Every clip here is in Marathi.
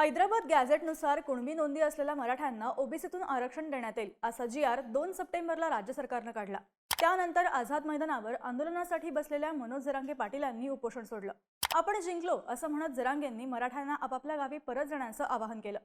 हैदराबाद गॅझेटनुसार कुणबी नोंदी असलेल्या मराठ्यांना ओबीसीतून आरक्षण देण्यात येईल असा जी आर दोन सप्टेंबरला राज्य सरकारनं काढला. त्यानंतर आझाद मैदानावर आंदोलनासाठी बसलेल्या मनोज जरांगे पाटील यांनी उपोषण सोडलं. आपण जिंकलो असं म्हणत जरांगेंनी मराठ्यांना आपापल्या गावी परत जाण्याचं आवाहन केलं.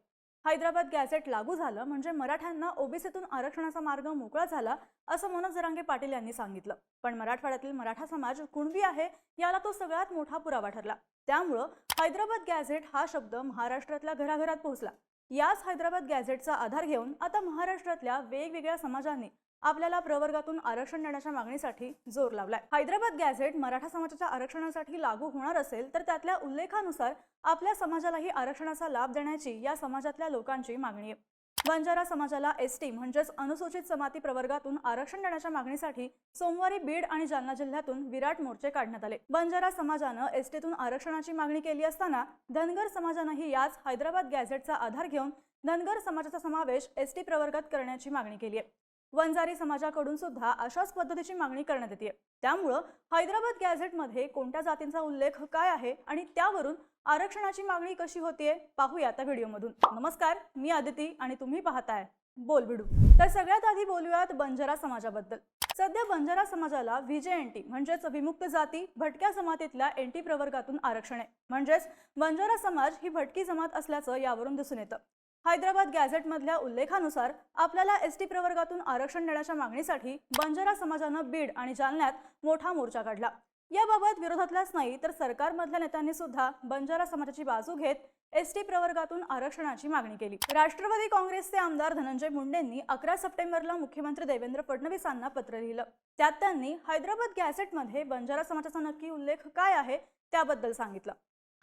हैदराबाद गॅझेट लागू झालं म्हणजे मराठ्यांना ओबीसीतून आरक्षणाचा मार्ग मोकळा झाला असं मनोज जरांगे पाटील यांनी सांगितलं. पण मराठवाड्यातील मराठा समाज कुणबी आहे याला तो सगळ्यात मोठा पुरावा ठरला. त्यामुळं हैदराबाद गॅझेट हा शब्द महाराष्ट्रातल्या घराघरात पोहोचला. याच हैदराबाद गॅझेटचा आधार घेऊन आता महाराष्ट्रातल्या वेगवेगळ्या समाजांनी आपल्याला प्रवर्गातून आरक्षण देण्याच्या मागणीसाठी जोर लावलाय. हैदराबाद गॅझेट मराठा समाजाच्या आरक्षणासाठी लागू होणार असेल तर त्यातल्या उल्लेखानुसार आपल्या समाजालाही आरक्षणाचा लाभ देण्याची या समाजातल्या लोकांची मागणी आहे. बंजारा समाजाला एस टी म्हणजेच अनुसूचित जमाती प्रवर्गातून आरक्षण देण्याच्या मागणीसाठी सोमवारी बीड आणि जालना जिल्ह्यातून विराट मोर्चे काढण्यात आले. बंजारा समाजानं एस टीतून आरक्षणाची मागणी केली असताना धनगर समाजानंही याच हैदराबाद गॅझेटचा आधार घेऊन धनगर समाजाचा समावेश एस टी प्रवर्गात करण्याची मागणी केली आहे. वंजारी समाजाकडून सुद्धा अशाच पद्धतीची मागणी करण्यात येते त्यामुळं हैदराबाद गॅझेटमध्ये कोणत्या जातींचा उल्लेख काय आहे आणि त्यावरून आरक्षणाची मागणी कशी होतीये पाहूया त्या व्हिडिओमधून. नमस्कार मी आदिती आणि तुम्ही पाहताय बोल भिडू तर सगळ्यात आधी बोलूयात बंजारा समाजाबद्दल. सध्या बंजारा समाजाला व्हीजेएनटी म्हणजेच विमुक्त जाती भटक्या जमातीतल्या एनटी प्रवर्गातून आरक्षण आहे. म्हणजेच बंजारा समाज ही भटकी जमात असल्याचं यावरून दिसून येतं. हैदराबाद गॅझेटमधल्या उल्लेखानुसार आपल्याला एस टी प्रवर्गातून आरक्षण देण्याच्या मागणीसाठी बंजारा समाजानं बीड आणि जालन्यात मोठा मोर्चा काढला. याबाबत विरोधातल्याच नाही तर सरकारमधल्या नेत्यांनी सुद्धा बंजारा समाजाची बाजू घेत एस टी प्रवर्गातून आरक्षणाची मागणी केली. राष्ट्रवादी काँग्रेसचे आमदार धनंजय मुंडेंनी अकरा सप्टेंबरला मुख्यमंत्री देवेंद्र फडणवीसांना पत्र लिहिलं. त्यात त्यांनी हैदराबाद गॅझेटमध्ये बंजारा समाजाचा नक्की उल्लेख काय आहे त्याबद्दल सांगितलं.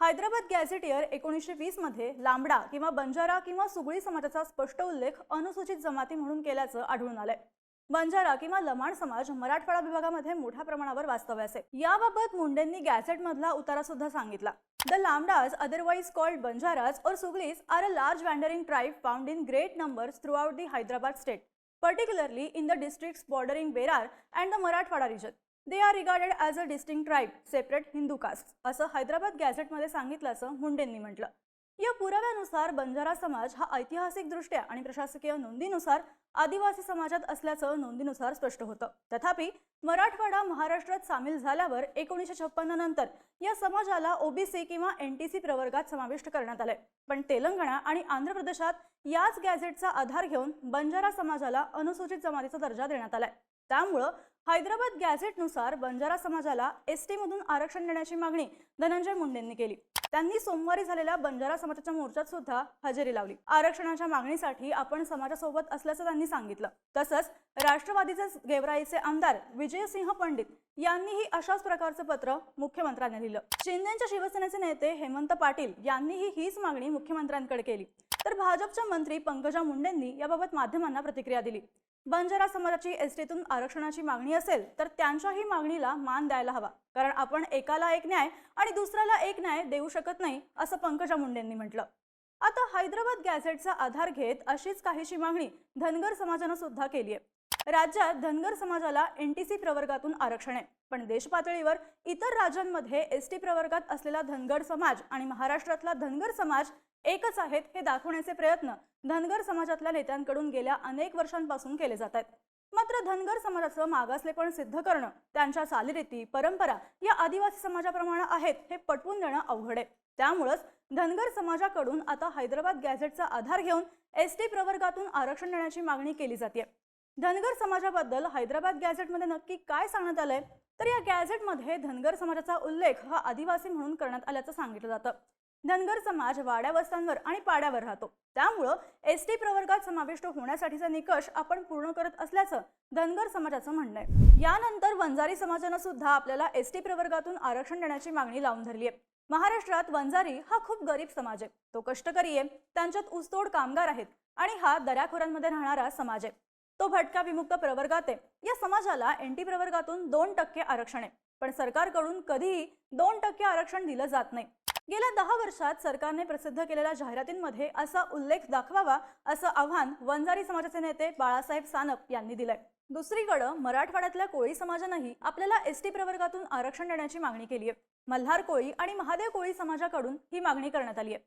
हैदराबाद गॅझेटियर एकोणीसशे वीसमध्ये लांबडा किंवा बंजारा किंवा सुगळी समाजाचा स्पष्ट उल्लेख अनुसूचित जमाती म्हणून केल्याचं आढळून आलंय. बंजारा किंवा लमाण समाज मराठवाडा विभागामध्ये मोठ्या प्रमाणावर वास्तव्यास आहे याबाबत मुंडेंनी गॅझेटमधला उतारा सुद्धा सांगितला. The Lambadas otherwise called Banjaras or Sugalis are a large wandering tribe found in great numbers throughout the Hyderabad state particularly in the districts bordering Berar and the Marathwada region. They are regarded as a distinct tribe separate Hindu caste असं हैदराबाद गॅझेटमध्ये सांगितल्याचं मुंडेंनी म्हटलं. या पुराव्यानुसार बंजारा समाज हा ऐतिहासिकदृष्ट्या आणि प्रशासकीय नोंदीनुसार आदिवासी समाजात असल्याचं नोंदीनुसार स्पष्ट होतं. तथापि मराठवाडा महाराष्ट्रात सामील झाल्यावर एकोणीसशे छप्पन्न नंतर या समाजाला ओबीसी किंवा एन टी सी प्रवर्गात समाविष्ट करण्यात आलंय. पण तेलंगणा आणि आंध्र प्रदेशात याच गॅझेटचा आधार घेऊन बंजारा समाजाला अनुसूचित जमातीचा दर्जा देण्यात आलाय. त्यामुळं हैदराबाद गॅझेटनुसार बंजारा समाजाला एस टीमधून आरक्षण देण्याची मागणी धनंजय मुंडेंनी केली. त्यांनी सोमवारी झालेल्या बंजारा समाजाच्या मोर्चात सुद्धा हजेरी लावली. आरक्षणाच्या मागणीसाठी आपण समाजासोबत असल्याचं त्यांनी सांगितलं. तसंच राष्ट्रवादीचे गेवराईचे आमदार विजयसिंह पंडित यांनीही अशाच प्रकारचं पत्र मुख्यमंत्र्यांना लिहिलं. शिंदेच्या शिवसेनेचे नेते हेमंत पाटील यांनीही हीच मागणी मुख्यमंत्र्यांकडे केली. तर भाजपच्या मंत्री पंकजा मुंडेंनी याबाबत माध्यमांना प्रतिक्रिया दिली. बंजारा समाजाची एसटीतून आरक्षणाची मागणी असेल तर त्यांच्याही मागणीला मान द्यायला हवा. कारण आपण एकाला एक न्याय आणि दुसऱ्याला एक न्याय देऊ शकत नाही असं पंकजा मुंडेंनी म्हटलं. आता हैदराबाद गॅझेटचा आधार घेत अशीच काहीशी मागणी धनगर समाजानं सुद्धा केली आहे राज्यात धनगर समाजाला एन टी सी प्रवर्गातून आरक्षण आहे. पण देशपातळीवर इतर राज्यांमध्ये एस टी प्रवर्गात असलेला धनगर समाज आणि महाराष्ट्रातला धनगर समाज एकच आहेत हे दाखवण्याचे प्रयत्न धनगर समाजातल्या नेत्यांकडून गेल्या अनेक वर्षांपासून केले जात आहेत. मात्र धनगर समाजाचं मागासलेपण सिद्ध करणं त्यांच्या चालीरीती परंपरा या आदिवासी समाजाप्रमाणे आहेत हे पटवून देणं अवघड आहे. त्यामुळंच धनगर समाजाकडून आता हैदराबाद गॅझेटचा आधार घेऊन एस टी प्रवर्गातून आरक्षण देण्याची मागणी केली जाते धनगर समाजाबद्दल हैदराबाद गॅझेटमध्ये नक्की काय सांगण्यात आलंय? तर या गॅझेटमध्ये धनगर समाजाचा उल्लेख हा आदिवासी म्हणून करण्यात आल्याचं सांगितलं जातं. धनगर समाज वाड्यावस्तांवर आणि पाड्यावर राहतो. त्यामुळं एस टी प्रवर्गात समाविष्ट होण्यासाठीचा निकष आपण पूर्ण करत असल्याचं धनगर समाजाचं म्हणणं आहे. यानंतर वंजारी समाजानं सुद्धा आपल्याला एस टी प्रवर्गातून आरक्षण देण्याची मागणी लावून धरली आहे महाराष्ट्रात वंजारी हा खूप गरीब समाज आहे. तो कष्टकरी आहे. त्यांच्यात ऊसतोड कामगार आहेत. आणि हा दऱ्याखोऱ्यांमध्ये राहणारा समाज आहे. तो भटका विमुक्त प्रवर्गात आहे. या समाजाला एनटी प्रवर्गातून दोन टक्के आरक्षण आहे. पण सरकारकडून कधीही दोन टक्के आरक्षण दिलं जात नाही. गेल्या दहा वर्षात सरकारने प्रसिद्ध केलेल्या जाहिरातींमध्ये असा उल्लेख दाखवावा असं आव्हान वंजारी समाजाचे नेते बाळासाहेब सानप यांनी दिलंय. दुसरीकडं मराठवाड्यातल्या कोळी समाजानंही आपल्याला एस टी प्रवर्गातून आरक्षण देण्याची मागणी केली आहे मल्हार कोळी आणि महादेव कोळी समाजाकडून ही मागणी करण्यात आली आहे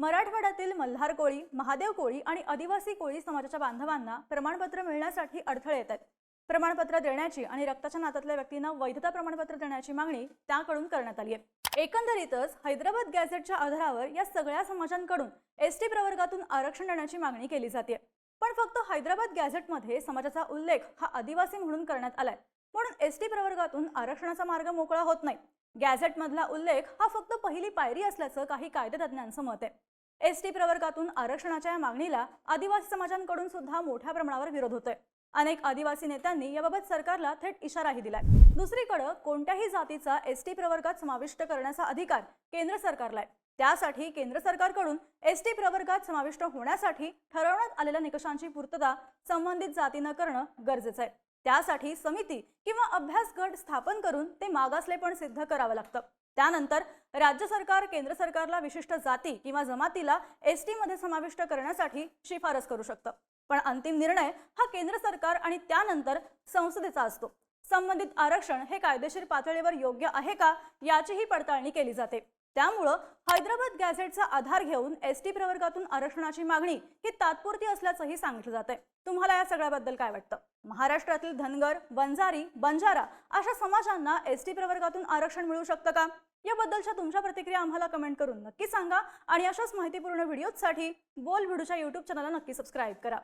मराठवाड्यातील मल्हार कोळी महादेव कोळी आणि आदिवासी कोळी समाजाच्या बांधवांना प्रमाणपत्र मिळण्यासाठी अडथळे येत आहेत. प्रमाणपत्र देण्याची आणि रक्ताच्या नात्यातल्या व्यक्तींना वैधता प्रमाणपत्र देण्याची मागणी त्याकडून करण्यात आली आहे. एकंदरीतच हैदराबाद गॅझेटच्या आधारावर या सगळ्या समाजांकडून एस टी प्रवर्गातून आरक्षण देण्याची मागणी केली जाते. पण फक्त हैदराबाद गॅझेटमध्ये समाजाचा उल्लेख हा आदिवासी म्हणून करण्यात आलाय. म्हणून एस टी प्रवर्गातून आरक्षणाचा मार्ग मोकळा होत नाही. गॅझेटमधला उल्लेख हा फक्त पहिली पायरी असल्याचं काही कायदेतज्ञांचं मत आहे. एस टी प्रवर्गातून आरक्षणाच्या या मागणीला आदिवासी समाजांकडून सुद्धा मोठ्या प्रमाणावर विरोध होतोय. अनेक आदिवासी नेत्यांनी याबाबत सरकारला थेट इशाराही दिलाय. दुसरीकडे कोणत्याही जातीचा एस टी प्रवर्गात समाविष्ट करण्याचा अधिकार केंद्र सरकारला आहे. त्यासाठी केंद्र सरकारकडून एस टी प्रवर्गात समाविष्ट होण्यासाठी ठरवण्यात आलेल्या निकषांची पूर्तता संबंधित जातीनं करणं गरजेचं आहे. त्यासाठी समिती किंवा अभ्यास गट स्थापन करून ते मागासलेपण सिद्ध करावं लागतं. त्यानंतर राज्य सरकार केंद्र सरकारला विशिष्ट जाती किंवा जमातीला एस टीमध्ये समाविष्ट करण्यासाठी शिफारस करू शकतं. पण अंतिम निर्णय हा केंद्र सरकार आणि त्यानंतर संसदेचा असतो. संबंधित आरक्षण हे कायदेशीर पातळीवर योग्य आहे का याचीही पडताळणी केली जाते. त्यामुळं हैदराबाद गॅझेटचा आधार घेऊन एस टी प्रवर्गातून आरक्षणाची मागणी ही तात्पुरती असल्याचंही सांगितलं जाते तुम्हाला या सगळ्याबद्दल काय वाटतं? महाराष्ट्रातील धनगर बंजारी बंजारा अशा समाजांना एस टी प्रवर्गातून आरक्षण मिळू शकतं का? याबद्दलच्या तुमच्या प्रतिक्रिया आम्हाला कमेंट करून नक्की सांगा आणि अशाच माहितीपूर्ण व्हिडिओजसाठी बोल व्हिडिओच्या यूट्यूब चॅनलला नक्की सबस्क्राईब करा.